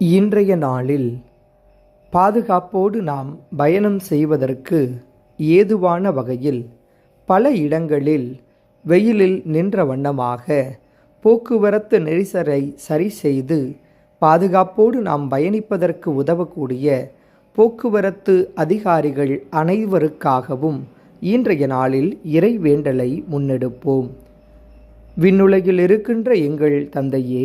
இன்றைய நாளில் பாதுகாப்போடு நாம் பயணம் செய்வதற்கு ஏதுவான வகையில் பல இடங்களில் வெயிலில் நின்ற வண்ணமாக போக்குவரத்து நெரிசலை சரி செய்து பாதுகாப்போடு நாம் பயணிப்பதற்கு உதவக்கூடிய போக்குவரத்து அதிகாரிகள் அனைவருக்காகவும் இன்றைய நாளில் இறைவேண்டலை முன்னெடுப்போம். விண்ணுலகில் இருக்கின்ற எங்கள் தந்தையே